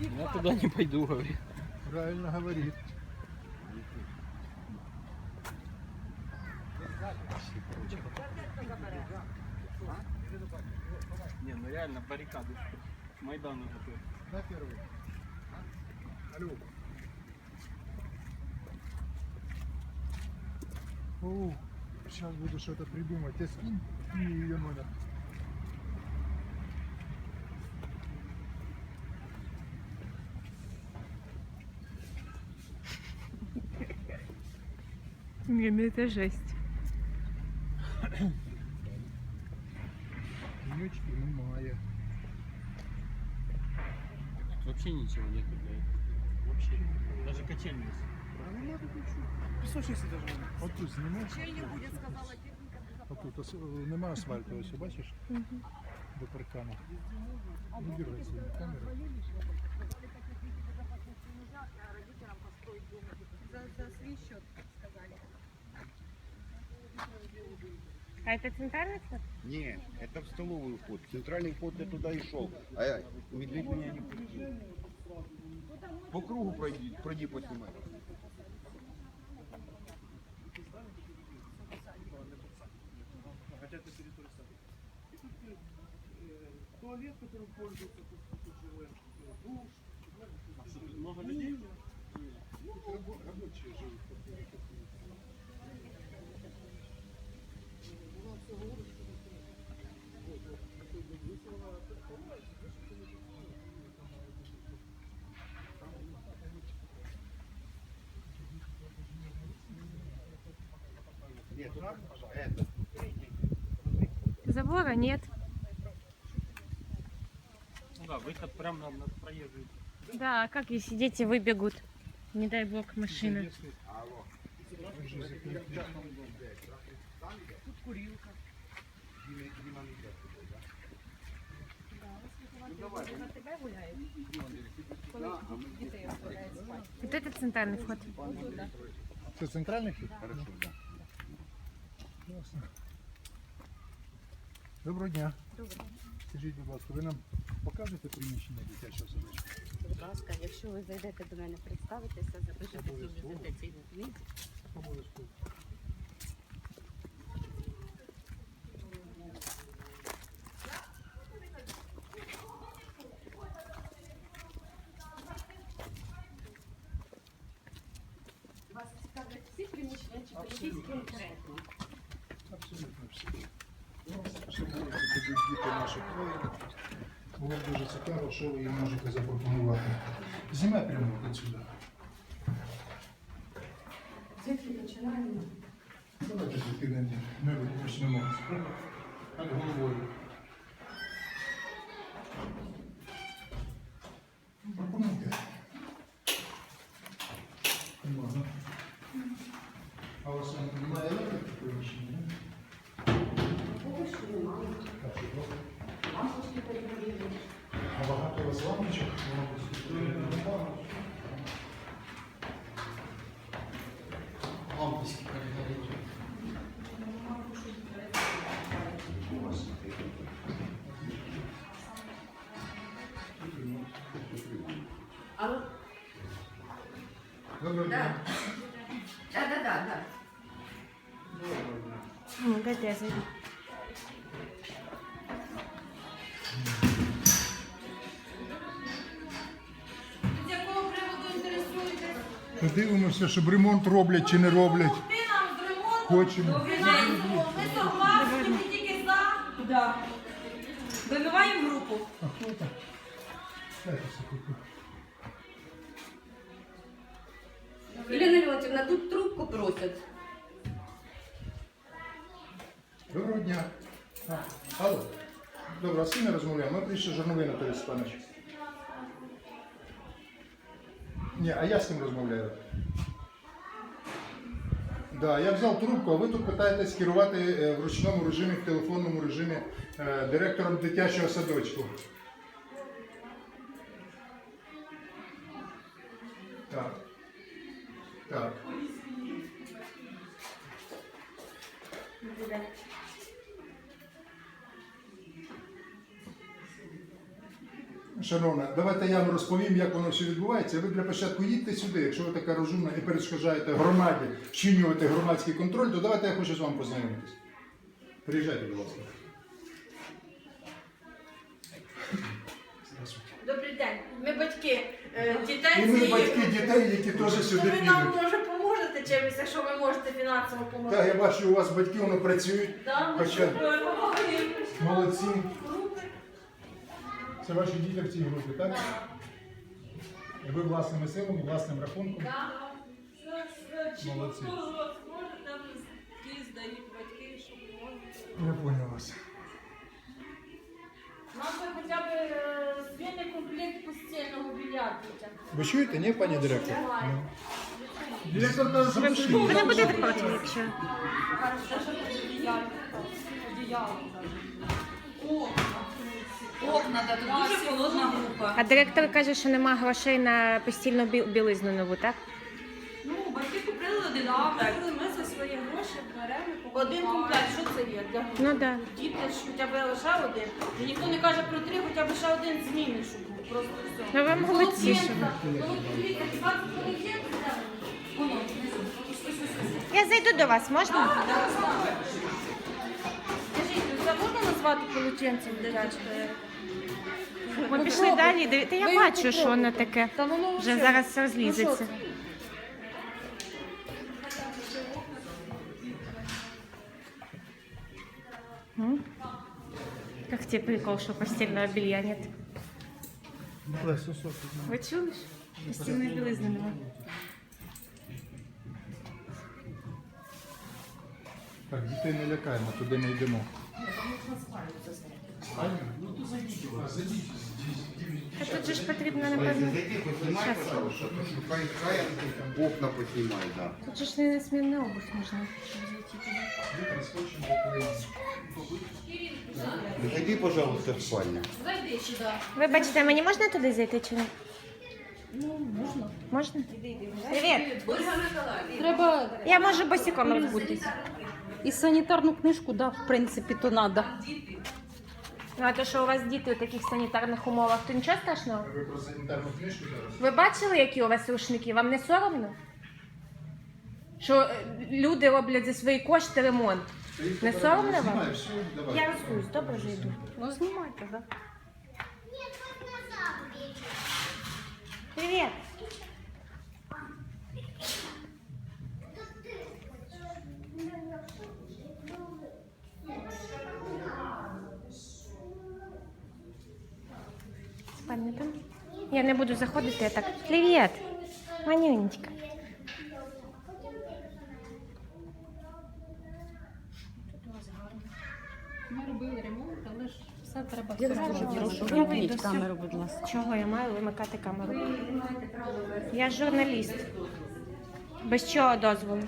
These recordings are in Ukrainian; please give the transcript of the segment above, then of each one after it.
Я туда не пойду, говорю. Правильно говорит. Не, ну реально баррикады. Майдану готовы. Да, первый? Алло. О, сейчас буду что-то придумать. Ты скинь мне ее номер. Ну це жесть. Конечки немає. Вообще ничего нету, блядь. Вообще. Даже качель нет. А нема тут нічого. Песочницы даже нет. Отут знімай. Отут ос- нема асфальту, ось бачиш? До паркану. Не дергай сильно камеру. За, за свій счет. А це центральний вход? Не, это в столовую вход. Центральный вход я туда и шел. А я, медведь меня не пустил. По кругу пройди, пройди поснимай. Много людей? Забора нет. Ну да, выход прям на, на проезжий. Да, а как если дети выбегут? Не дай бог машина. На тебе гуляють. Коли дітей оставляють спати. Вот это центральный вход. Це центральний вхід? Хорошо, да. Ясно. Доброго дня. Скажіть, будь ласка, ви нам покажете приміщення дитячого садочку? Будь ласка, якщо ви зайдете до мене представитися, запишете Обов'язково. презентаційний книг. Обов'язково. Вас цікавлять всі приміщення чи якісь конкретно? Абсолютно всі. Ну, ще будуть тоді діти наші воїни. Було б дуже цікаво, що ви їм можете запропонувати. Зіме прямо от сюди. Звідки починаємо? Давайте підемо, ми почнемо. Дайте я зайду. З якого приводу інтересуєтесь? Подивимося, щоб ремонт роблять чи не роблять. Ти нам з ремонту Хочемо. фінансово. Ми согласні, ми тільки за. Да. Вибиваємо групу. А хто там? Дайте секунду. Ілля Леонтьевна, тут трубку просять. Доброго дня. Алло. Добре, а з ким я розмовляю? Ми прийшли журновий Анатолій Степанович. Ні, а я з ким розмовляю? Да, я взяв трубку, а ви тут питаєтесь керувати е, в ручному режимі, в телефонному режимі е, директором дитячого садочку. Так. Так. Шановна, давайте я вам розповім, як воно все відбувається. Ви для початку їдьте сюди, якщо ви така розумна і перешкоджаєте громаді вчинювати громадський контроль, то давайте я хочу з вами познайомитись. Приїжджайте, будь ласка. Добрий день. Ми батьки е, дітей І ми цієї- батьки дітей, які теж Ну, сюди ви нам підуть. може поможете чимось, якщо ви можете фінансово допомогти. Так, я бачу, у вас батьки воно працюють. Да, ми Хоча- допомагаємо. Молодці. Групи. Це ваші діти в цій групі, так? І ви власними силами, власним рахунком. Да. Молодці. Може, там ті здають батьки, щоб можна. Я понял вас. Нам би хоча б е, змінний комплект постільного більярду. Ви чуєте, ні, пані директор? Немає. Ну. Директор каже, що все Ви не будете проти, якщо. Окна, да, тут дуже холодна група. А директор каже, що нема грошей на постільну бі- білизну нову, так? Ну, батьки купили один комплект. Ми за свої гроші беремо. і Один комплект, що це є? Для Ну так. Да. діти ж хоча б лише один. І ніхто не каже про три, хоча б ще один змінний, щоб був. Просто все. Ну ви молодці. що ви. От дивіться, 20 полотенець, Воно. Я зайду до вас, можна? Скажіть, це можна назвати полотенцем дитячим? Ми пішли далі. диві- Та я бачу, що воно таке. Та воно Вже все. зараз Ну, що розлізеться. це? М? Как тебе прикол, что постельного белья нет? Вы чули? ж? Постільної білизни немає. Так, дітей не лякаємо, туди не йдемо. Ну то зайдіть у вас, зайдіть. Та тут же ж потрібно, напевно. Зайди, поснимай, Щас. пожалуйста, хай, хай окна поснимай, да. Тут же ж не смінна обувь нужна, щоб зайти туди. Заходи, пожалуйста, в спальню. Зайди сюди. Вибачте, мені можна туди зайти чи ні? Ну, можна. Можна? Привіт. Треба Я можу босиком розбутися. І санітарну книжку, да, в принципі, то треба. Ну, а то, що у вас діти у таких санітарних умовах, то нічого страшного? Ви про санітарну книжку зараз? Ви бачили, які у вас рушники? Вам не соромно? Що е, люди роблять за свої кошти ремонт. Не соромно вам? Знімай, давай. Я розкуюсь, добре вже йду. Ну, знімайте, да. Привіт. Там? Я не буду заходити, я так. Привіт. Манюнечка. Ми робили ремонт, але ж все треба Я все робити. Вимкніть камеру, будь ласка. Чого я маю вимикати камеру? Я журналіст. Без чого дозволу?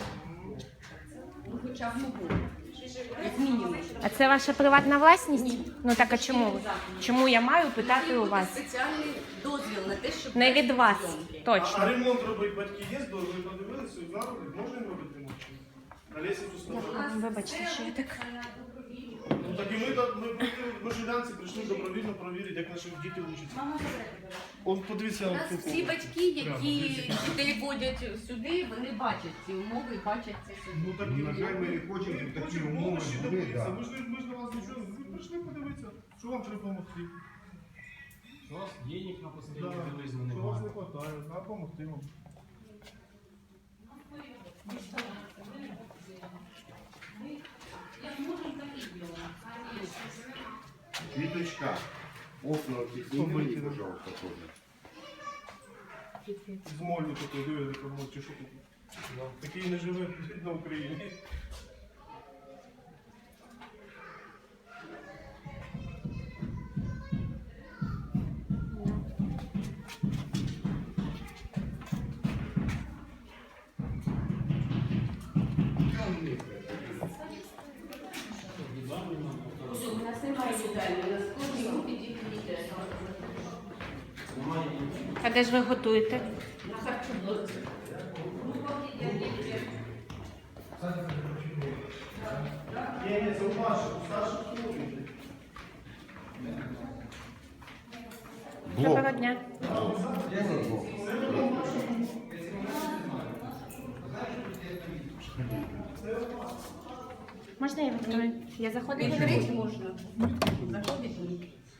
А це ваша приватна власність? Ну так а чому ви? Чому я маю питати у вас? Спеціальний дозвіл на те, щоб Не від вас, А точно. ремонт робить батьки є, бо ви подивилися, знали, можна їм робити ремонт чи ні? На лісі встановили. Вибачте, що я так. Так і ми, так- ми, ми, ми жилянці прийшли добровільно перевірити, як наші діти вчаться. Он подивіться У нас всі батьки, які дітей водять сюди, вони бачать ці умови і бачать це сюди. Ну так Ну, на жаль, ми не хочемо, такі умови помощі були, добитися. да. Ми ж не- ми ж на вас нічого, ви прийшли подивитися, що вам треба допомогти. У вас денег на Да, постельну білизну Що вас немає. не вистачає, треба допомогти вам. Квіточка, окна знімай, пожалуйста, тоже. З молю такий, диви, яка що тут? Такий не живе на Україні. У старших слухайте. Доброго дня. Можна я відкрию? Я заходила? можна.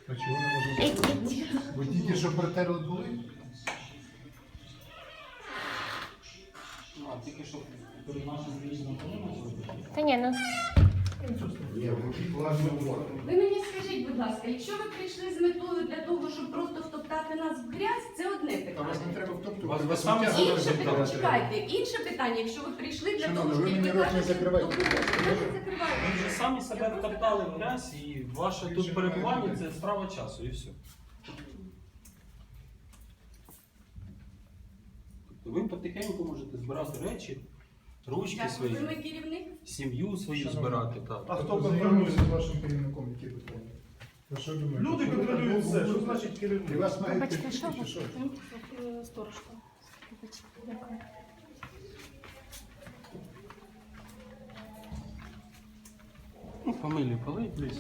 А чого не можна? Ви тільки що протерли були? Тільки що перед нашим річним Та ні, ну. Ви мені скажіть, будь ласка, якщо ви прийшли з метою для того, щоб просто втоптати нас в грязь, це одне Та вас питання. не треба втоптувати. Вас- Інше питання, чекайте, інше питання, якщо ви прийшли для того, щоб мені ви рот не закривайте. Ви вже самі себе втоптали в грязь і ваше тут перебування це справа часу і все. Ви потихеньку можете збирати речі, ручки ви свої, керівник. сім'ю свою Шановні. збирати. Так. А хто контролює? з вашим керівником, які питання? Ви що думаєте? Люди контролюють все. Що значить І керівник? вас мають Бачите, ви? Е, Сторожка. Дякую. Ну, фамілію полий, плюс.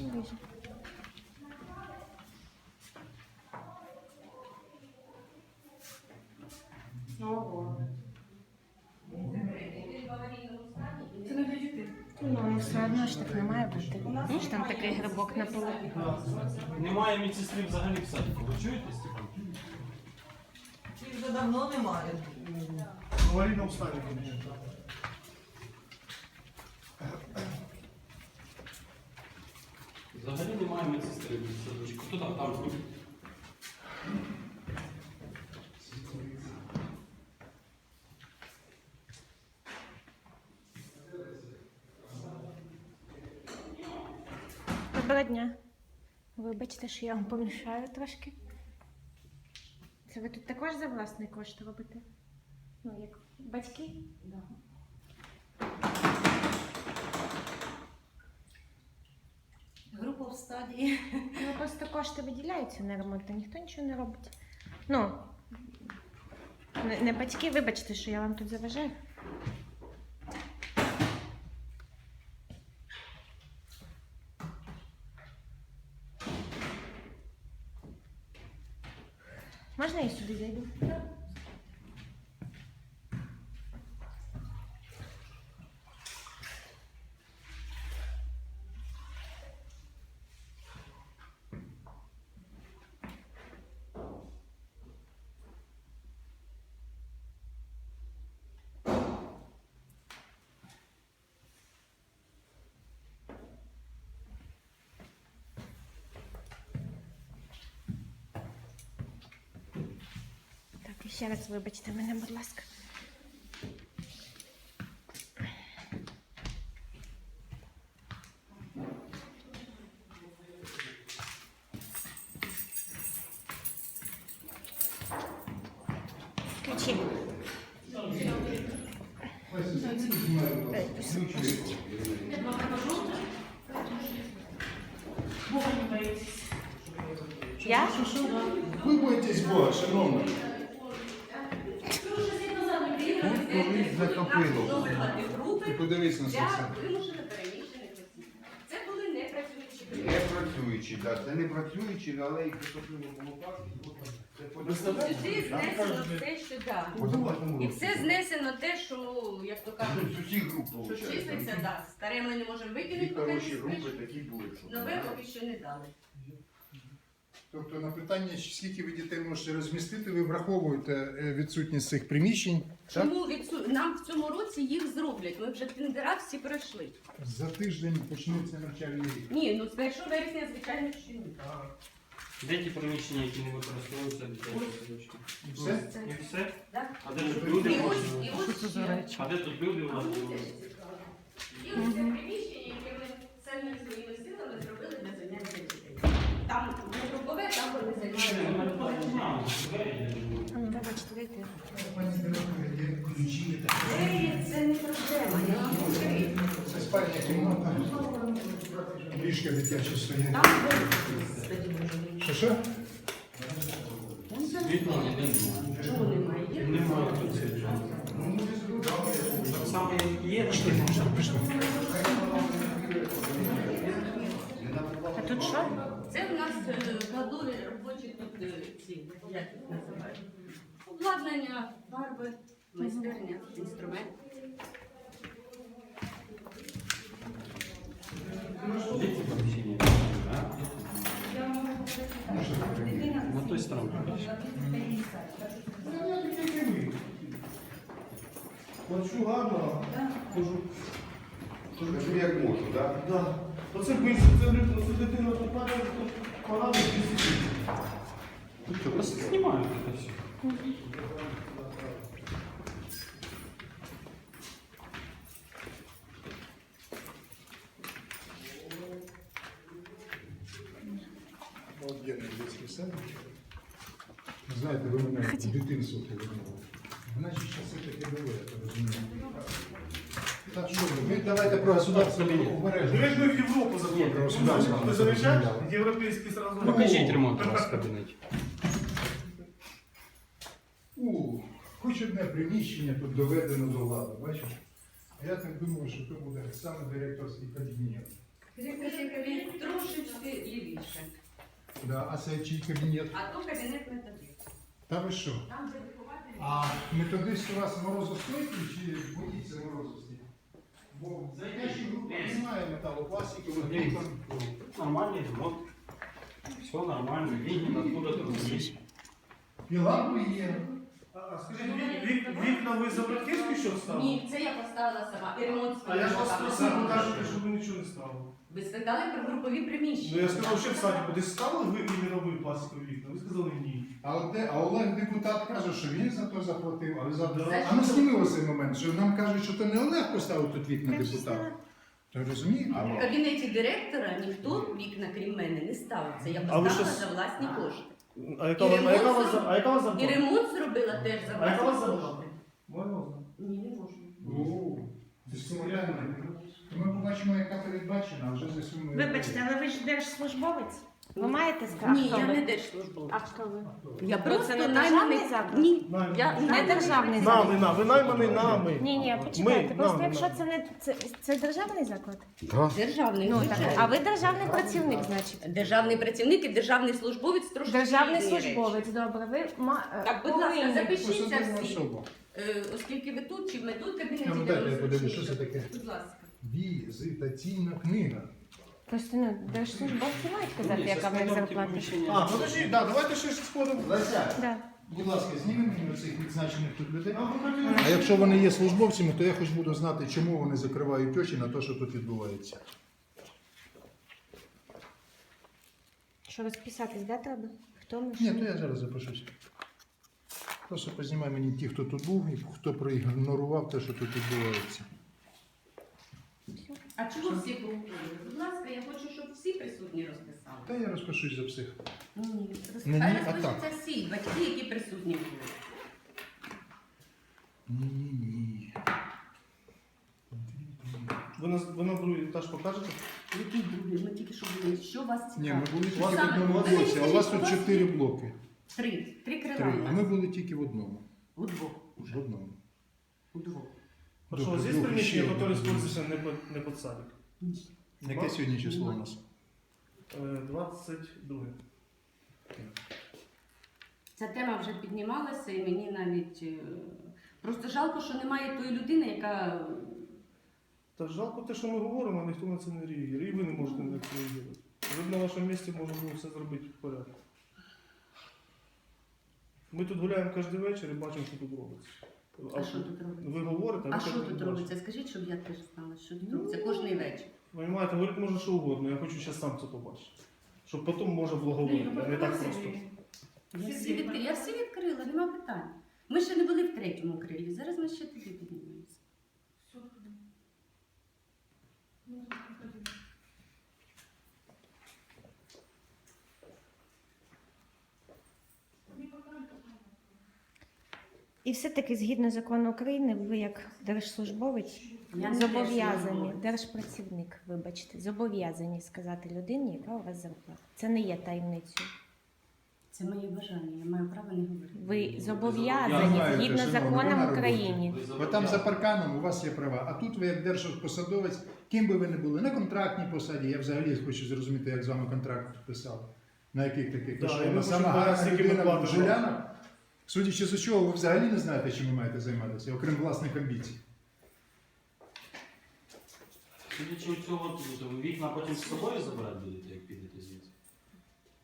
Це не для дітей. Ну, все одно ж так не має бути. Ну, ж там такий грибок на полу. Немає медсестри взагалі в садку. Ви чуєте, Степан? Їх вже давно немає. В аварійному стані. вони. Взагалі немає медсестри в садочку. Хто там там? Доброго дня. Вибачте, що я вам помішаю трошки. Це ви тут також за власний кошт робите? Ну, як батьки? Да. Група в стадії. Ну, просто кошти виділяються на ремонт, а ніхто нічого не робить. Ну, не, не батьки, вибачте, що я вам тут заважаю. Можна я сюди зайду? Так, і ще раз вибачте мене, будь ласка. Ключі. Е, пос- Я? Ви боїтесь Бога, шановна. Колись групи І подивись на це все. вимушено переміщених осіб. Це були непрацюючі Не працюючі, так. Це не працюючі, але і поступило було так. Це по Сюди знесено все, що да. І все знесено те, що, ну, як то кажуть, З усіх груп, що виходить. числиться, да. Старе ми не можемо викинути, поки хороші не групи спиш. такі були. що- Нове поки що не дали. Тобто на питання, скільки ви дітей можете розмістити, ви враховуєте е, відсутність цих приміщень. Так? Чому відсу... нам в цьому році їх зроблять? Ми вже тендера всі пройшли. За тиждень почнеться навчальний рік. Ні, ну з 1 вересня, звичайно, що ні. Де ті приміщення, які не використовуються дитячі садочки? І все? І все? Да? А де тут люди? І ось, і ось. А де тут люди у мені були? теж цікаво. І ось це приміщення, яке ми самі своїми силами зробили для заняття дітей. Там не групове, там вони займаються. А ну, вибачте, дайте. Пані директор, є ключі. Двері це не проблема. я вам говорю. Це спальня кімната. Там вирішили. Що що? Немає. Чого немає? Є Немає тут світла. Так само як є. А тут що? Це в нас е, кладові робочі тут е, ці, як їх називають? Обладнання, фарби, майстерня, інструмент. Стороне. Плачу гарно, кажу. Кажу, як можу, так? Да. Оце бийся, це дитина надо, тут пора. Ну просто знімаю це все. давайте про государство Ну, обережно. як ми в Європу Про заходимо. государство. Ти замічаєш? Європейський сразу. Покажите ремонт у вас в кабинете. У, хоч одне приміщення тут доведено до ладу, бачиш? А я так думаю, що це буде саме директорський кабінет. Кабінет трошечки лівіше. Да, а це чий кабінет? А то кабінет методист. Та ви що? Там де вихователь. А методист у вас морозостойкий чи боїться морозостійкий? Бо зайдячі група немає металопластикових група. Нормальный ремонт. Все нормально. Деньги откуда-то есть. І лампи є. А, а скажіть, вік- вік- вікна ви за батьківський що ставили? Ні, це я поставила сама. І ремонт А я ж вас спросив, ви кажете, що ви нічого не ставили. Ви спитали про групові приміщення. Ну я сказав, що в садіку десь ставили ви і не робили пластикові вікна. Ви сказали ні. А, де- а Олег депутат каже, що він за то заплатив, а ви за Да. А ну зніми цей момент, що нам кажуть, що то не Олег поставив тут вікна депутат. То розумієте? В кабінеті директора ніхто вікна, крім мене, не ставив. Це я А ви поставила що за власні кошти. А яка, І вас- а яка, ремонт вас, а яка вас І зарплата? ремонт зробила теж за А яка вас власні зарплата? кошти. Можна узнати? Ні, не можна. О, дискримінально. Ми побачимо, яка передбачена, а вже з'ясуємо. Вибачте, але ви ж держслужбовець. Ви маєте сказати? Ні, я не держслужбовець. А хто ви? Я Ну, просто це не найманий. заклад? Ні, я Не державний заклад. Нами, на, ви найманий нами. Ні, ні, почекайте. Ми, Просто нами, якщо це не це, це державний заклад. державний. Ну так, звичайно. а ви державний працівник, значить. Державний працівник і державний службовець трошки Державний різні речі. службовець, добре. Ви ма е, Так, будь ласка, повинні- запишіться всі. Е, Оскільки ви тут, чи ми тут кабінеті, де дайте ви я подивлюсь, що це таке. Будь ласка. Візитаційна книга. Просто ну, держслужбовці мають казати, Ну, яка в них зарплата. А, подожди, да, давайте ще сходимо. Леся, Да. будь ласка, зніми мені оцих відзначених тут людей. А, А якщо вони є службовцями, то я хоч буду знати, чому вони закривають очі на те, що тут відбувається. Що розписатись, да, треба? Хто ми? Ні, то я зараз запишусь. Просто познімай мені ті, хто тут був і хто проігнорував те, що тут відбувається. А чого всі поуходили? Будь ласка, я хочу, щоб всі присутні розписали. Та я розпишусь за всіх. Ні, Не ні, Хай а розпишуться всі батьки, які присутні були. Ні-ні-ні. Ви на, ви на другий етаж покажете? Які були? Ми тільки що були. Що вас Ні, цікавить? ми були тільки в одному блоці, а у вас тут чотири блоки. Три. Три крила Три. у А нас. ми були тільки в одному. Удвох. В одному. Удвох. Вас є приміщення, ще яке одне. не під, не під садик? Яке сьогодні число у нас? Е, 22. Ця тема вже піднімалася, і мені навіть е, просто жалко, що немає тої людини, яка Та жалко те, що ми говоримо, а ніхто на це не реагує. І ви не можете на це реагувати. Ви б на вашому місці можна було все зробити в порядку. Ми тут гуляємо кожен вечір і бачимо, що тут робиться. А що тут робиться? Ви говорите, А ви що тут робиться? Скажіть, щоб я теж знала, що тут робиться кожний вечір. Понимаєте, говорити може що угодно, я хочу зараз сам це побачити. Щоб потім можна було говорити, а не так просто. Я всі, відкрила, я всі відкрила, нема питань. Ми ще не були в третьому крилі, зараз ми ще туди піднімемося. І все-таки, згідно закону України, ви як держслужбовець Я не зобов'язані, держслужбовець. держпрацівник, вибачте, зобов'язані сказати людині, яка у вас зарплата. Це не є таємницею. Це моє бажання, я маю право не говорити. Ви зобов'язані Знаєте, згідно шановна, ви законам на України. Бо там за парканом у вас є права, а тут ви як держпосадовець, ким би ви не були, на контрактній посаді, я взагалі хочу зрозуміти, як з вами контракт підписали. На яких таких? Да, Ви що, і ми ви хочемо сама гарна ми платимо. Жулянах? Судячи з чого, ви взагалі не знаєте, чим ви маєте займатися, окрім власних амбіцій. Судячи від цього, то ви вікна потім з собою забирати будете, як підете звідси?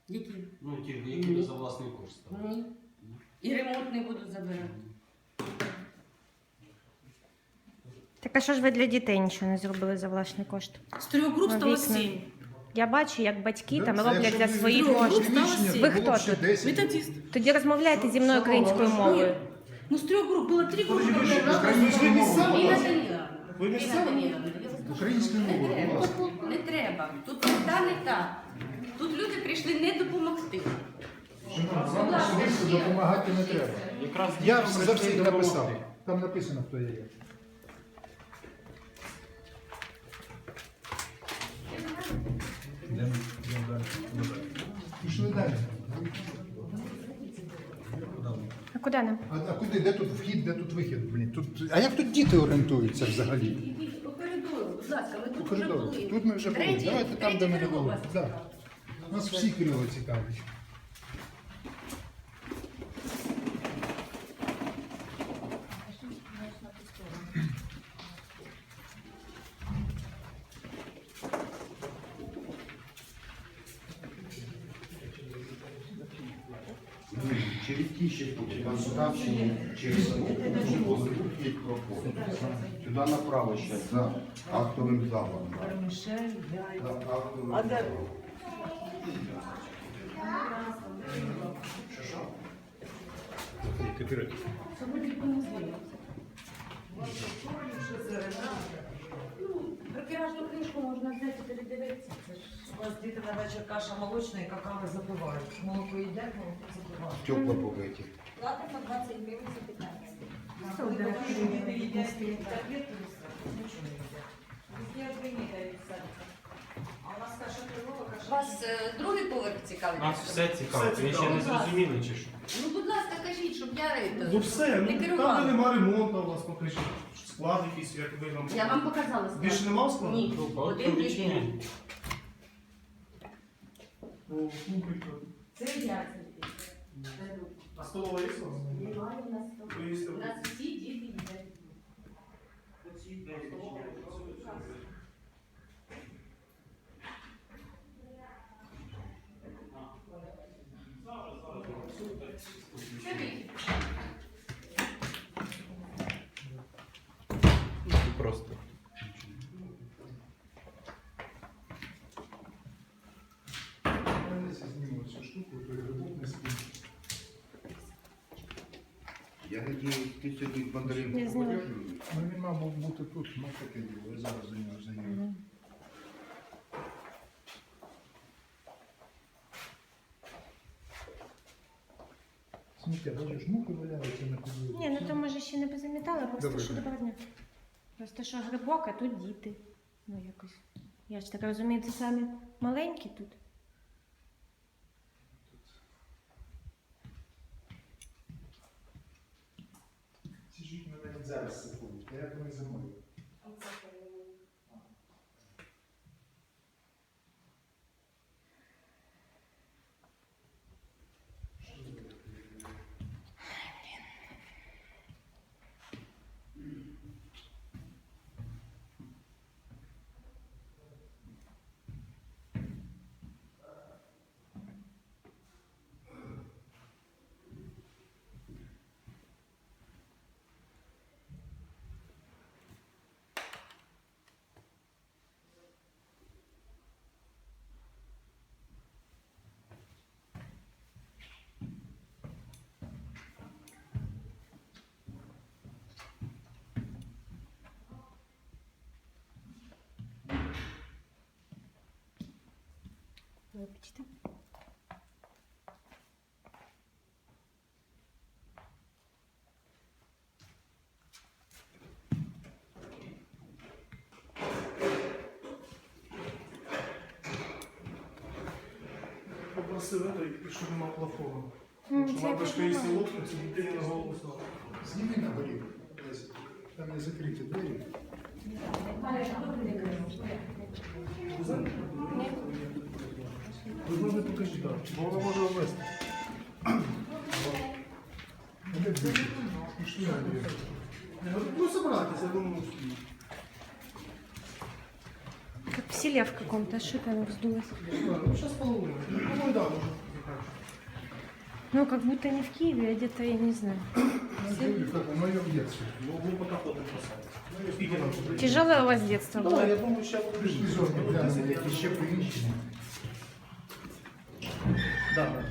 Які? Ну, ті, які ви за власний кошт ставите. Ні. І ремонт не буду забирати. Так а що ж ви для дітей нічого не зробили за власний кошт? З трьох груп Ну, стало вікна. сім. Я бачу, як батьки там роблять якщо за ви свої зробили кошти. приміщення, Ви хто тут? 10. Методист. Тоді розмовляйте зі мною українською мовою. Ну, з трьох груп було три групи. Ви Раз- українською мовою. Не треба. ласка. Не та не так. Тут люди прийшли не допомогти. Вам особисто допомагати не треба. Я за всіх написав. Там написано, хто я є. Куди нам? А, а куди? Де тут вхід, де тут вихід? Блін, тут... А як тут діти орієнтуються взагалі? Ідіть по коридору, будь ласка, ми По тут вже коридору. були. Тут ми вже були. Третій- Давайте там, де третій ми не крило були. вас Да. Нас всі крила цікавлять. Через ті ще пути, сюди через вже возле тут є направо ще за актовим залом. За актовим залом. Про піражну книжку можна взяти і передивитися. У нас діти на вечір каша молочна і какао запивають. Молоко їдять, молоко запивають. Тепло покриті. Плата по 20 гривень за 15. Вони не їдять таблетки, нічого не їдять. Я не їдаю А у нас каша. Вас е, другий поверх цікавить? Нас все цікаво. Все Ви ще не зрозуміли, чи що? Ну, будь ласка, кажіть, щоб я е, Ну все, не ну там де нема ремонту, у вас покажіть. Склад якийсь, як ви нам. Я вам показала склад. Більше нема складу? Ні, Ну, один помічні. єдиний. О, слухайте. Це я. А столова є у? Немає у нас. У нас всі діти їдять. Просто. Я десь зніму цю штуку, той грибок не спів. Я надіюсь, ти сьогодні Я Бондаренко знаю. Ну він мав бути тут, ну таке діло, я зараз за нього за нього. Сміття, бачиш, мухи валяються на підлозі. Ні, ну то може ще не позамітали, просто Добре. що доброго дня. Просто що грибок, а тут діти. Ну якось. Я ж так розумію, це самі маленькі тут. Ці ж їх навіть зараз сипують, а як вони зимою? Вибачте. все в этой, що нема плафона. М, Що це я бабушка, якщо понимаю. лопнеться, дитині на голову стало. Зніми на горі. Леся. Там не закриті двері. Ви можете покажіть, так. Бо вона може ввести. А де двері? Пішли на двері. Ну, собрайтеся, я думаю, що. Как в селе в каком-то, что там вздулось. Ну, зараз половина. Ну, да, може закінчити. Ну, как будто не в Киеве, а где-то, я не знаю. Ну, люди, как в моем детстве. Ну, ви поки ходимо писати. Скільки нам тут? Тяжелое у вас детство Давай, было? я думаю, ще буде. Пішли зовні দাও